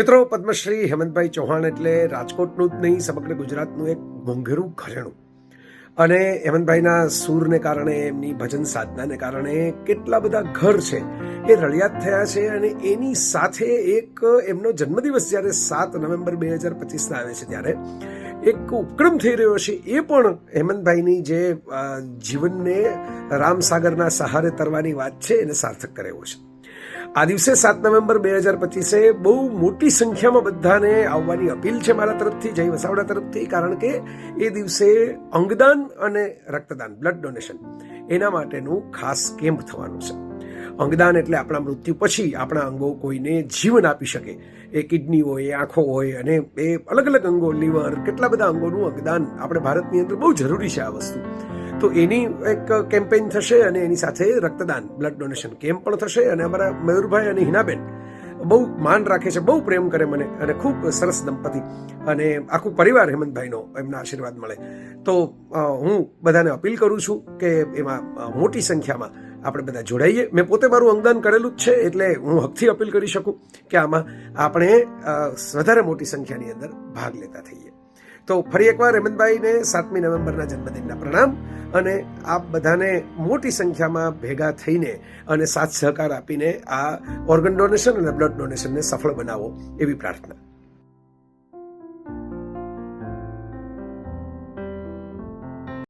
મિત્રો, પદ્મશ્રી હેમંતભાઈ ચૌહાણ એટલે રાજકોટનું જ નહીં, સમગ્ર ગુજરાતનું એક મોંઘેરું ઘરેણું. અને હેમંતભાઈના સૂરને કારણે, એમની ભજન સાધનાને કારણે કેટલા બધા ઘર છે એ રળિયાત થયા છે અને એની સાથે એક એમનો જન્મદિવસ જ્યારે સાત નવેમ્બર બે હજાર પચીસના આવે છે ત્યારે એક ઉપક્રમ થઈ રહ્યો છે. એ પણ હેમંતભાઈની જે જીવનને રામસાગરના સહારે તરવાની વાત છે એને સાર્થક કરે એવો છે. આ દિવસે સાત નવેમ્બર બે હજાર પચીસે બહુ મોટી સંખ્યામાં બધાને આવવાની અપીલ છે મારા તરફથી, જય વસાવડા તરફથી, કારણ કે એ દિવસે અંગદાન અને રક્તદાન બ્લડ ડોનેશન એના માટેનું ખાસ કેમ્પ થવાનું છે. અંગદાન એટલે આપણા મૃત્યુ પછી આપણા અંગો કોઈને જીવન આપી શકે. એ કિડની હોય આંખો હોય અને એ અલગ અલગ અંગો, લીવર, કેટલા બધા અંગોનું અંગદાન આપણે ભારતની અંદર બહુ જરૂરી છે આ વસ્તુ. તો એની એક કેમ્પેઇન થશે અને એની સાથે રક્તદાન બ્લડ ડોનેશન કેમ્પ પણ થશે અને અમારા મયુરભાઈ અને હિનાબેન બહુ માન રાખે છે, બહુ પ્રેમ કરે મને અને ખૂબ સરસ દંપતી અને આખું પરિવાર હેમંતભાઈનો એમના આશીર્વાદ મળે. તો હું બધાને અપીલ કરું છું કે એમાં મોટી સંખ્યામાં આપણે બધા જોડાઈએ. મેં પોતે મારું અંગદાન કરેલું જ છે એટલે હું હકથી અપીલ કરી શકું કે આમાં આપણે વધારે મોટી સંખ્યાની અંદર ભાગ લેતા થઈએ. તો ફરી એકવાર હેમંતભાઈને સાતમી નવેમ્બરના જન્મદિનના પ્રણામ અને આપ બધાને મોટી સંખ્યામાં ભેગા થઈને અને સાથ સહકાર આપીને આ ઓર્ગન ડોનેશન અને બ્લડ ડોનેશનને સફળ બનાવો એવી પ્રાર્થના.